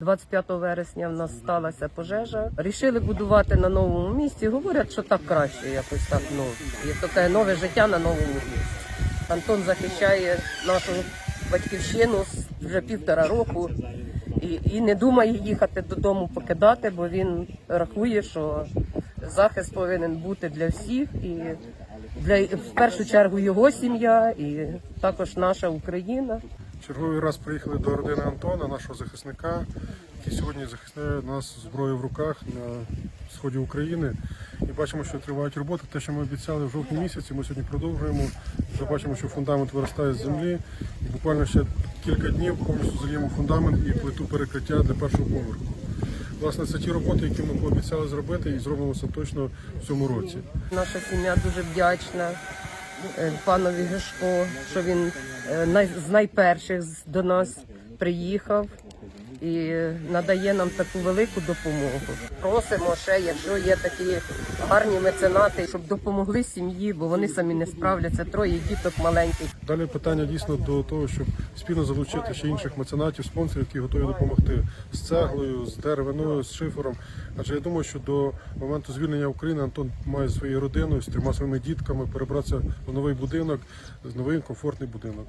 25 вересня в нас сталася пожежа. Рішили будувати на новому місці. Говорять, що так краще, якось так. Ну є таке нове життя на новому місці. Антон захищає нашу батьківщину вже півтора року і, і не думає їхати додому покидати, бо він рахує, що захист повинен бути для всіх і для в першу чергу його сім'я, і також наша Україна. Черговий раз приїхали до родини Антона, нашого захисника, який сьогодні захищає нас зброєю в руках на сході України. І бачимо, що тривають роботи. Те, що ми обіцяли в жовтні місяці, ми сьогодні продовжуємо. Вже бачимо, що фундамент виростає з землі. І буквально ще кілька днів повністю зальємо фундамент і плиту перекриття для першого поверху. Власне, це ті роботи, які ми пообіцяли зробити, і зробимо це точно в цьому році. Наша сім'я дуже вдячна панові Гешко, що він е, з найперших до нас приїхав і надає нам таку велику допомогу. Просимо ще, якщо є такі гарні меценати, щоб допомогли сім'ї, бо вони самі не справляться. Троє діток маленьких. Далі питання дійсно до того, щоб спільно залучити ще інших меценатів, спонсорів, які готові допомогти з цеглою, з деревиною, з шифером. Адже я думаю, що до моменту звільнення України Антон має своєю родиною з трьома своїми дітками перебратися в новий будинок, в новий комфортний будинок.